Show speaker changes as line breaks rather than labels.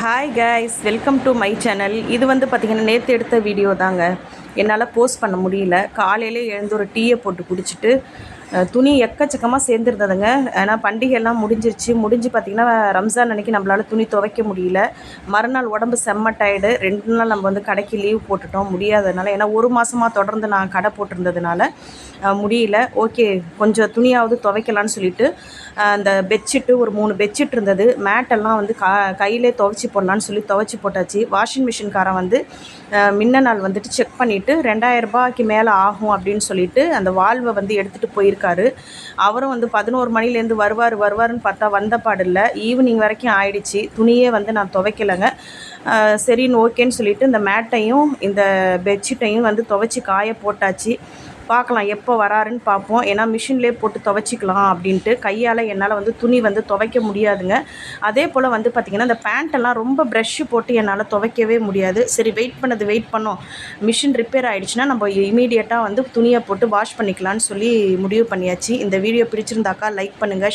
Hi guys welcome to my channel இது வந்து பார்த்திங்கன்னா நேற்று எடுத்த வீடியோ தாங்க. என்னால் போஸ்ட் பண்ண முடியல. காலையிலே எழுந்து ஒரு டீயை போட்டு குடிச்சிட்டு துணி எக்கச்சக்கமாக சேர்ந்துருந்ததுங்க. ஏன்னா பண்டிகைலாம் முடிஞ்சிருச்சு. முடிஞ்சு பார்த்திங்கன்னா ரம்ஜான் அன்னைக்கு நம்மளால் துணி துவைக்க முடியல. மறுநாள் உடம்பு செம்ம டயர்டு ரெண்டு நாள் நம்ம வந்து கடைக்கு லீவ் போட்டுட்டோம். முடியாததுனால ஏன்னா ஒரு மாதமாக தொடர்ந்து நான் கடை போட்டிருந்ததுனால முடியல. ஓகே கொஞ்சம் துணியாவது துவைக்கலான்னு சொல்லிட்டு அந்த பெட்ஷீட்டு ஒரு மூணு பெட்ஷீட் இருந்தது. மேட்டெல்லாம் வந்து கா கையிலே துவைச்சி போடலான்னு சொல்லி துவைச்சி போட்டாச்சு. வாஷிங் மிஷின்காரன் வந்து முன்ன நாள் வந்துட்டு செக் பண்ணிவிட்டு ரெண்டாயிரம் ரூபாய்க்கு மேலே ஆகும் அப்படின்னு சொல்லிட்டு அந்த வால்வை வந்து எடுத்துகிட்டு போயிருக்கு போயிருக்காரு அவரும் வந்து பதினோரு மணிலேருந்து வருவார் வருவாருன்னு பார்த்தா வந்த பாடில்ல. ஈவினிங் வரைக்கும் ஆயிடுச்சு. துணியே வந்து நான் துவைக்கலைங்க. சரின்னு ஓகேன்னு சொல்லிட்டு இந்த மேட்டையும் இந்த பெட்ஷீட்டையும் வந்து துவைச்சி காய போட்டாச்சு. பார்க்கலாம் எப்போ வராருன்னு பார்ப்போம். ஏன்னா மிஷின்லேயே போட்டு துவைச்சிக்கலாம் அப்படின்ட்டு கையால் என்னால் வந்து துணி வந்து துவைக்க முடியாதுங்க. அதே போல் வந்து பார்த்திங்கன்னா இந்த பேண்ட்டெல்லாம் ரொம்ப ப்ரஷ்ஷு போட்டு என்னால் துவைக்கவே முடியாது. சரி வெயிட் பண்ணது வெயிட் பண்ணோம். மிஷின் ரிப்பேர் ஆகிடுச்சுன்னா நம்ம இமீடியட்டாக வந்து துணியை போட்டு வாஷ் பண்ணிக்கலாம்னு சொல்லி முடிவு பண்ணியாச்சு. இந்த வீடியோ பிடிச்சிருந்தாக்கா லைக் பண்ணுங்கள்